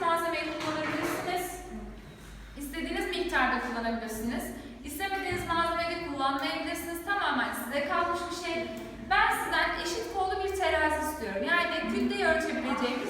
Malzemeyi kullanabilirsiniz. İstediğiniz miktarda kullanabilirsiniz. İstemediğiniz malzemeyi kullanmayabilirsiniz. Tamamen size kalmış bir şey. Ben sizden eşit kollu bir terazi istiyorum. Yani kütle ölçebileceğimiz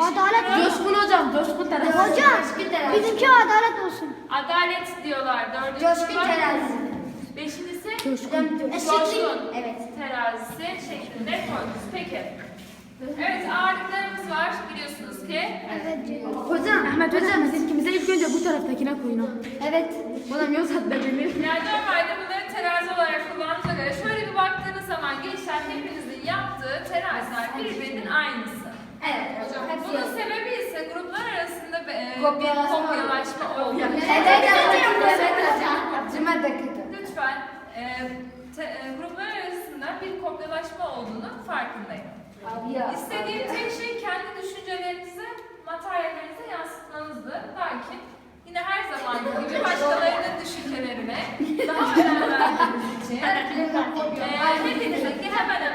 Adalet Coşkun hocam, coşkun terazi. Hocam Coşkun terazi. bizimki adalet olsun. Adalet diyorlar. Dördüncü Coşkun kural- terazi. Beşincisi Eşitlik. coşkun Evet. terazisi şeklinde koydunuz. Peki. Evet ağırlıklarımız var biliyorsunuz ki. Evet. Hocam, Ahmet hocam siz ikimize ilk önce bu taraftakine koyun. Evet. Yoksa da benim. Yani normalde bunları terazi olarak Kopyalaşma. bir kopyalaşma oldu. Cuma dakika. Lütfen e, te- e, gruplar arasında bir kopyalaşma olduğunun farkındayım. Abi ya. İstediğim tek şey kendi düşüncelerinizi materyallerinize yansıtmanızdı. Lakin yine her zaman gibi başkalarının düşüncelerine daha önem verdiğiniz için e, hepinizinki hemen hemen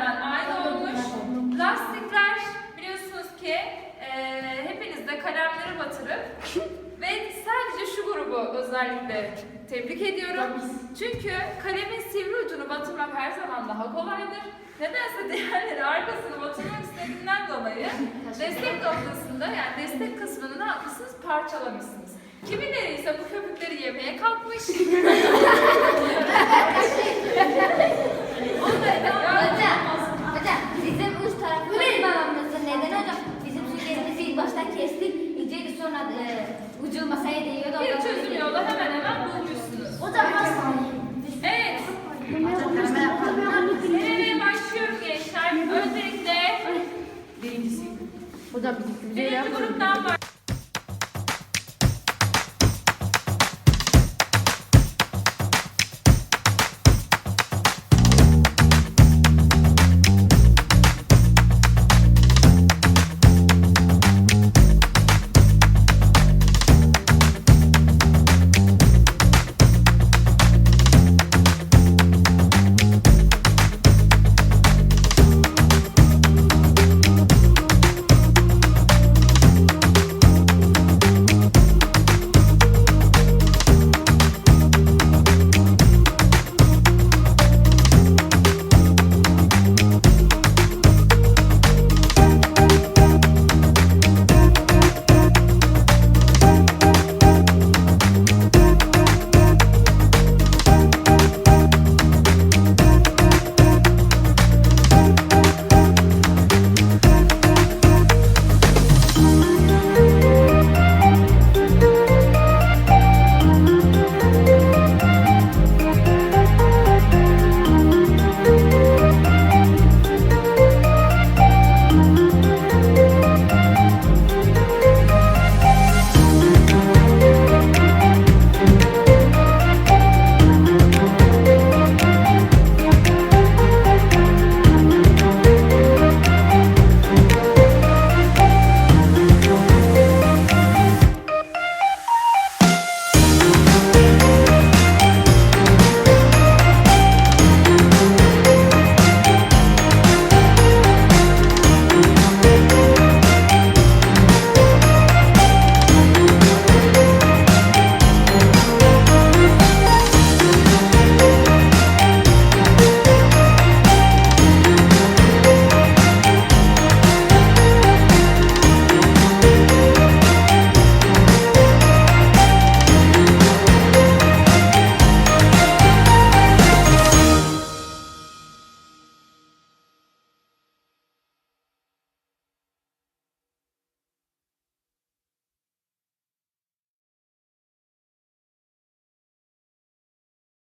özellikle tebrik ediyorum. Çünkü kalemin sivri ucunu batırmak her zaman daha kolaydır. Nedense diğerleri arkasını batırmak istediğinden dolayı destek noktasında yani destek kısmını ne yapmışsınız? Parçalamışsınız. Kimileri ise bu köpükleri yemeye kalkmış. e, ee, ucu masaya değiyordu. Bir çözüm yolu hemen hemen bulmuşsunuz. O da Evet. Nereye başlıyorum gençler? Öncelikle Bu da bir birinci gruptan başlıyorum.